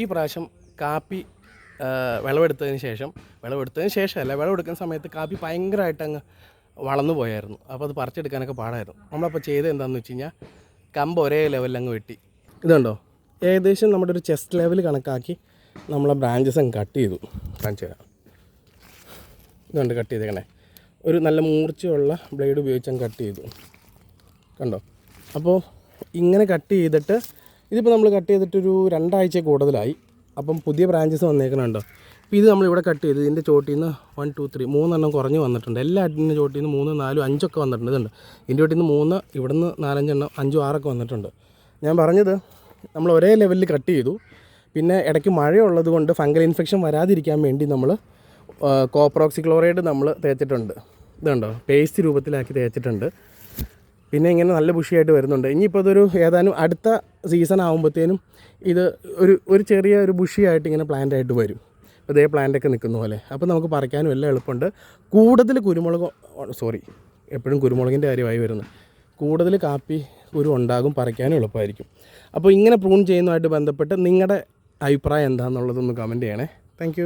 ഈ പ്രാവശ്യം കാപ്പി വിളവെടുത്തതിന് ശേഷം വിളവെടുത്തതിന് ശേഷമല്ല വിളവെടുക്കുന്ന സമയത്ത് കാപ്പി ഭയങ്കരമായിട്ട് അങ്ങ് വളർന്നു പോയായിരുന്നു. അപ്പോൾ അത് പറിച്ചെടുക്കാനൊക്കെ പാടായിരുന്നു. നമ്മളപ്പോൾ ചെയ്തത് എന്താണെന്ന് വെച്ച് കഴിഞ്ഞാൽ കമ്പ് ഒരേ ലെവലിൽ അങ്ങ് വെട്ടി. ഇതുണ്ടോ? ഏകദേശം നമ്മുടെ ഒരു ചെസ്റ്റ് ലെവൽ കണക്കാക്കി നമ്മളെ ബ്രാഞ്ചസ് അങ്ങ് കട്ട് ചെയ്തു. കാണിച്ചു തരാം. ഇതുണ്ട് കട്ട് ചെയ്തേക്കണേ. ഒരു നല്ല മൂർച്ചയുള്ള ബ്ലേഡ് ഉപയോഗിച്ച് അങ്ങ് കട്ട് ചെയ്തു. കണ്ടോ? അപ്പോൾ ഇങ്ങനെ കട്ട് ചെയ്തിട്ട് ഇതിപ്പോൾ നമ്മൾ കട്ട് ചെയ്തിട്ടൊരു രണ്ടാഴ്ച കൂടുതലായി. അപ്പം പുതിയ ബ്രാഞ്ചസ് വന്നേക്കണുണ്ടോ. അപ്പോൾ ഇത് നമ്മളിവിടെ കട്ട് ചെയ്ത് ഇതിന്റെ ചോട്ടിൽ നിന്ന് വൺ ടു ത്രീ മൂന്നെണ്ണം കുറഞ്ഞ് വന്നിട്ടുണ്ട്. എല്ലാ അടിന്റെ ചോട്ടിൽ നിന്ന് മൂന്ന് നാലും അഞ്ചൊക്കെ വന്നിട്ടുണ്ട്. ഇതുണ്ട്. ഇതിന്റെ ചോട്ടിൽ നിന്ന് മൂന്ന് ഇവിടെ നിന്ന് നാലഞ്ചെണ്ണം അഞ്ചും ആറൊക്കെ വന്നിട്ടുണ്ട്. ഞാൻ പറഞ്ഞത് നമ്മൾ ഒരേ ലെവലിൽ കട്ട് ചെയ്തു. പിന്നെ ഇടയ്ക്ക് മഴയുള്ളത് കൊണ്ട് ഫംഗൽ ഇൻഫെക്ഷൻ വരാതിരിക്കാൻ വേണ്ടി നമ്മൾ കോപ്രോക്സിക്ലോറൈഡ് നമ്മൾ തേച്ചിട്ടുണ്ട്. ഇതുണ്ടോ? പേസ്റ്റ് രൂപത്തിലാക്കി തേച്ചിട്ടുണ്ട്. പിന്നെ ഇങ്ങനെ നല്ല ബുഷിയായിട്ട് വരുന്നുണ്ട്. ഇനിയിപ്പോൾ ഇതൊരു ഏതാനും അടുത്ത സീസൺ ആകുമ്പോഴത്തേനും ഇത് ഒരു ഒരു ചെറിയ ഒരു ബുഷിയായിട്ട് ഇങ്ങനെ പ്ലാന്റ് ആയിട്ട് വരും. ഇതേ ഒക്കെ നിൽക്കുന്ന പോലെ. അപ്പോൾ നമുക്ക് പറിക്കാനും എല്ലാം എളുപ്പമുണ്ട്. കൂടുതൽ കുരുമുളക് സോറി എപ്പോഴും കുരുമുളകിന്റെ കാര്യമായി വരുന്നു കൂടുതൽ കാപ്പി കുരു ഉണ്ടാകും പറിക്കാനും എളുപ്പമായിരിക്കും. അപ്പോൾ ഇങ്ങനെ പ്രൂൺ ചെയ്യുന്നതുമായിട്ട് ബന്ധപ്പെട്ട് നിങ്ങളുടെ അഭിപ്രായം എന്താണെന്നുള്ളതൊന്ന് കമന്റ് ചെയ്യണേ. താങ്ക്